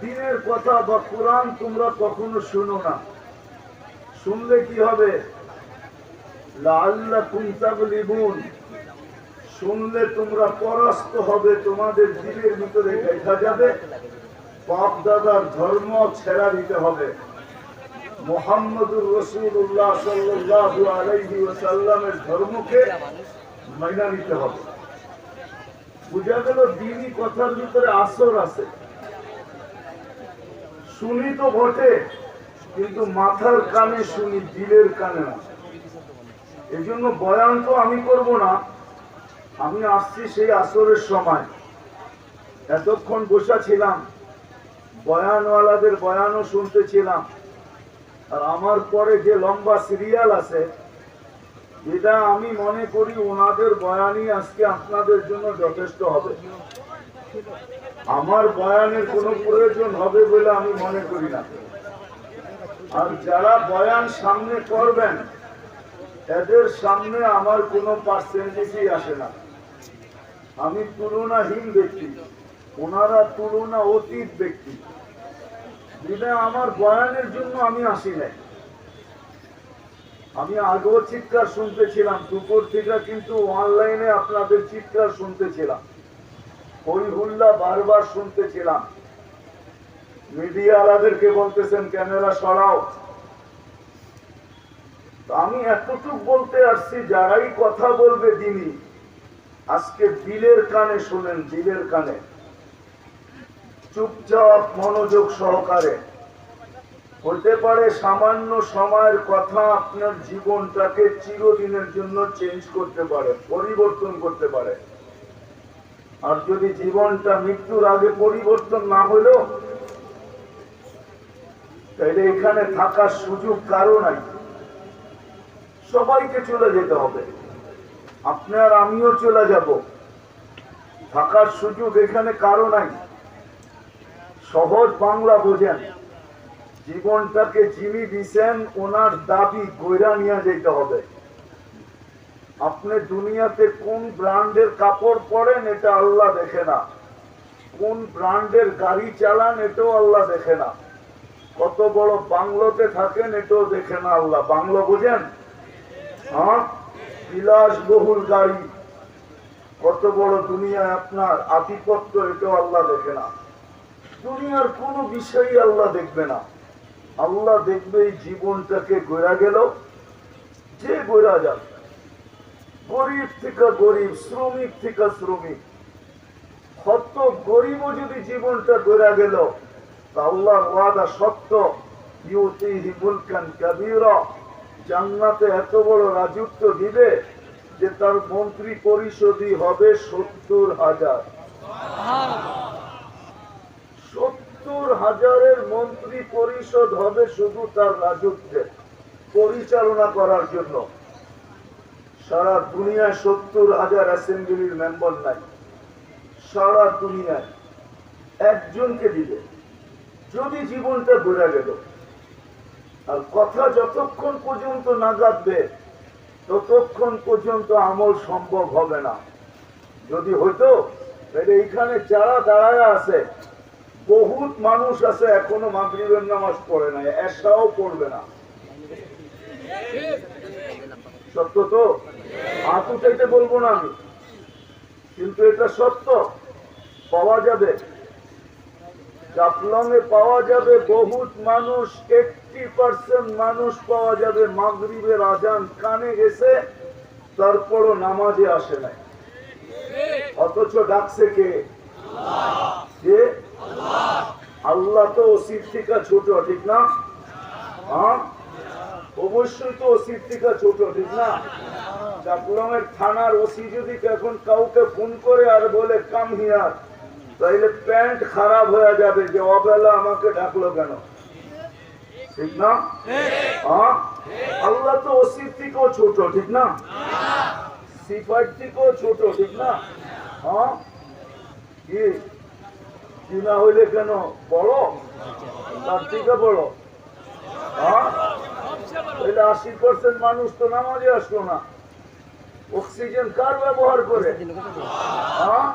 দিনের কথা বা কোরআন তোমরা কখনো শুনো না। শুনলে কি হবে? শুনলে তোমরা পরাস্ত হবে, তোমাদের দিলের ভিতরে দেখা যাবে, বাপ দাদার ধর্ম ছেড়া দিতে হবে। মোহাম্মদুর রসুল্লাহ সাল্লাল্লাহু আলাইহি ওয়াসাল্লামের ধর্মকে মাইনা নিতে হবে। বুঝা গেল দিনই কথার ভিতরে আসর আছে। শুনি তো বটে, কিন্তু মাথার কানে শুনি, দিলের কানে না। এই জন্য বয়ান তো আমি করব না। আমি আসছি সেই আসরের সময়। এতক্ষণ বসা ছিলাম। বয়ানওয়ালাদের বয়ানও শুনতেছিলাম আর আমার পরে যে লম্বা সিরিয়াল আছে এটা আমি মনে করি ওনাদের বয়ানই আজকে আপনাদের জন্য যথেষ্ট হবে। আমার বয়ানের কোনো প্রয়োজন হবে বলে আমি মনে করি না। আর যারা বয়ান সামনে করবেন, এদের সামনে আমার কোনো পার্সেন্টেজই আসে না। আমি তুলনাহীন ব্যক্তি, ওনারা তুলনা অতীত ব্যক্তি। যেটা আমার বয়ানের জন্য আমি আসি নাই। আমি আগেও চিৎকার শুনতেছিলাম, দুপুর থেকে কিন্তু অনলাইনে আপনাদের চিৎকার শুনতেছিলাম। হরিহুল্লা বারবার শুনতেছিলাম। মিডিয়াওয়ালাদেরকে বলতেছেন, ক্যামেরা সরাও। আমি এতটুক বলতে আসছি, যারাই কথা বলবে দিনই, আজকে দিলের কানে শুনেন, দিলের কানে। চুপচাপ মনোযোগ সহকারে। হতে পারে সামান্য সময়ের কথা আপনার জীবনটাকে চিরদিনের জন্য চেঞ্জ করতে পারে, পরিবর্তন করতে পারে। আর যদি জীবনটা মৃত্যুর আগে পরিবর্তন না হলেও তাহলে এখানে থাকার সুযোগ কারও নাই। সবাইকে চলে যেতে হবে। আপনার আমিও চলে যাব। থাকার সুযোগ এখানে কারও নাই। সহজ বাংলা বোঝেন। জীবনটাকে যিনি দিছেন, ওনার দাবি গইরা নিয়ে যেতে হবে। আপনি দুনিয়াতে কোন ব্র্যান্ডের কাপড় পরেন, এটা আল্লাহ দেখে না। কোন ব্র্যান্ডের গাড়ি চালান, এটাও আল্লাহ দেখে না। কত বড় বাংলোতে থাকেন, এটাও দেখে না আল্লাহ। বাংলো বোঝেন? হ্যাঁ? বিলাস বহুল গাড়ি। কত বড় দুনিয়ায় আপনার আধিপত্য, এটাও আল্লাহ দেখে না। দুনিয়ার কোনো বিষয়ই আল্লাহ দেখবে না। আল্লাহ দেখবে এই জীবনটাকে গড়া গেল। যে গড়া যাক, গরিব থেকে গরিব, শ্রমিক থেকে শ্রমিক কত গরিবও যদি জীবনটা গড়া গেল, তা আল্লাহর ওয়াদা সত্য। ইউতিহি মুলকান কাবীরা, জান্নাতে এত বড় রাজত্ব দিবে যে তার মন্ত্রী পরিষদই হবে সত্তর হাজার। হাজারের মন্ত্রী পরিষদ হবে শুধু তার রাজত্বে পরিচালনা করার জন্য। সারা দুনিয়ায় সত্তর হাজার অ্যাসেম্বলির মেম্বার নাই। সারা দুনিয়ায় একজনকে দিবে। যদি জীবনটা ঘুরে গেল, আর কথা যতক্ষণ পর্যন্ত না গাঁথবে ততক্ষণ পর্যন্ত আমল সম্ভব হবে না। যদি হইতো এইখানে যারা দাঁড়ায় আছে বহুত মানুষ আছে, এখনও মাগরিবের নামাজ পড়ে না একটাও পড়বে না। সত্য তো? হাত উঠাইতে বলব না আমি। কিন্তু এটা সত্য, পাওয়া যাবে। জাফলংয়ে পাওয়া যাবে বহুত মানুষ এইটটি পার্সেন্ট মানুষ পাওয়া যাবে মাগরিবের আজান কানে গেছে তারপরও নামাজে আসে নাই। অথচ ডাকছে কে? আল্লাহ তো অসির থেকে ছোট, ঠিক না? হ্যাঁ? অবশ্যই তো অসির থেকে ছোট, ঠিক না? চাকুলমের থানার ওসি যদি এখন কাউকে ফোন করে আর বলে, কাম হিয়ার, তাইলে প্যান্ট খারাপ হয়ে যাবে যে অবেলা আমাকে ডাকলো কেন? ঠিক না? হ্যাঁ? আল্লাহ তো ওসির থেকেও ছোট, ঠিক না? সিফার থেকেও ছোট, ঠিক না? হ্যাঁ? কি? কি না হইলে কেন? বলো তার থেকে বলো আশি পার্সেন্ট মানুষ তো নামাজে আসলো না। অক্সিজেন কার ব্যবহার করে? হ্যাঁ?